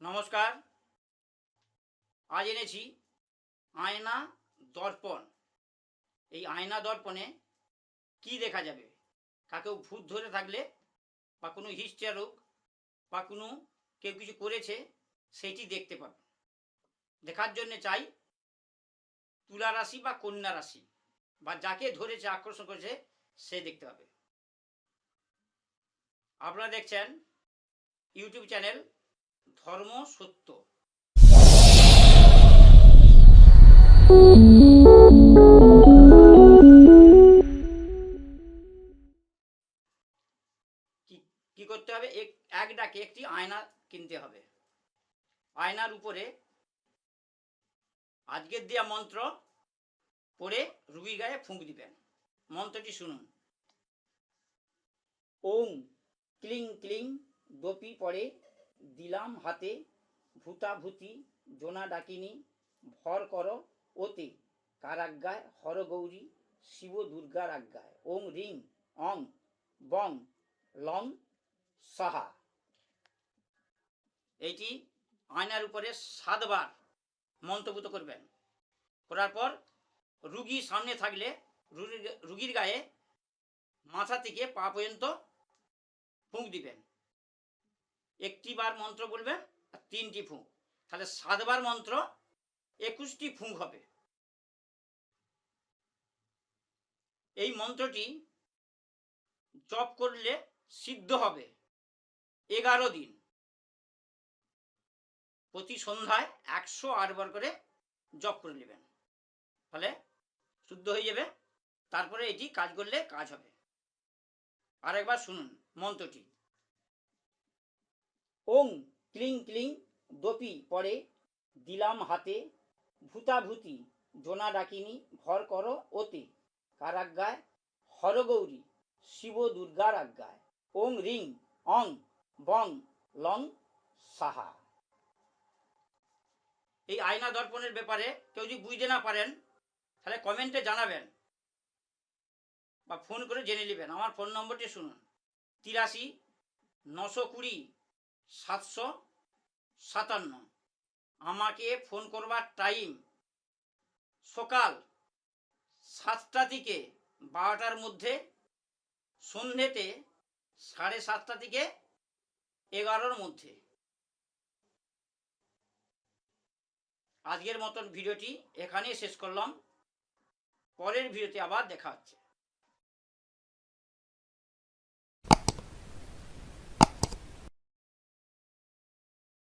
নমস্কার। আজ এনেছি আয়না দর্পণ। এই আয়না দর্পণে কি দেখা যাবে? কাকেও ভূত ধরে থাকলে বা কোনো হিস্ট্রিয়া রোগ বা কোনো কেউ কিছু করেছে, সেটি দেখতে পাবে। দেখার জন্য চাই তুলা রাশি বা কন্যা রাশি বা যাকে ধরেছে, আকর্ষণ করেছে, সে দেখতে পাবে। আপনারা দেখছেন ইউটিউব চ্যানেল ধর্ম সত্য। কি করতে হবে? এক ডাকে একটি আয়না কিনতে হবে। আয়নার উপরে আজকের দেওয়া মন্ত্র পড়ে রুগী গায়ে ফুঁক দিবেন। মন্ত্রটি শুনুন। ওম, ক্লিং ক্লিং দপি পড়ে দিলাম হাতে, ভূতাভূতি, জোনা ডাকিনী, ভর কর ওতে কার কারাজ্ঞায় হরগৌরী, শিব দুর্গার আজ্ঞায়। ওং রিং, অং, বং, লং, সাহা। এইটি আয়নার উপরে সাতবার মন্ত্রভূত করবেন। করার পর রুগী সামনে থাকলে রুগীর গায়ে মাথা থেকে পা পর্যন্ত ফুঁক দিবেন। একটি বার মন্ত্র বলবেন আর তিনটি ফুঁক। তাহলে সাতবার মন্ত্র, একুশটি ফুঁক হবে। এই মন্ত্রটি জপ করলে সিদ্ধ হবে এগারো দিন। প্রতি সন্ধ্যায় একশো আটবার করে জপ করে নেবেন। ফলে শুদ্ধ হয়ে যাবে, তারপরে এটি কাজ করলে কাজ হবে। আরেকবার শুনুন মন্ত্রটি। ওং, ক্লিং ক্লিং, দপি, পরে দিলাম হাতে, ভূতাভূতি, জোনা ডাকিনি, ভর করো ওতে, কারাজ্ঞায়, হরগৌরী, শিব দুর্গার আজ্ঞায়। ওং, রিং, অং, বং, লং, সাহা। এই আয়না দর্পণের ব্যাপারে কেউ যদি বুঝতে না পারেন, তাহলে কমেন্টে জানাবেন বা ফোন করে জেনে নেবেন। আমার ফোন নম্বরটি শুনুন। তিরাশি, নশো কুড়ি সাতশো সাতান্ন। আমাকে ফোন করবার টাইম সকাল সাতটা থেকে বারোটার মধ্যে, সন্ধ্যেতে সাড়ে সাতটা থেকে এগারোর মধ্যে। আজকের মতন ভিডিওটি এখানেই শেষ করলাম। পরের ভিডিওতে আবার দেখা হচ্ছে।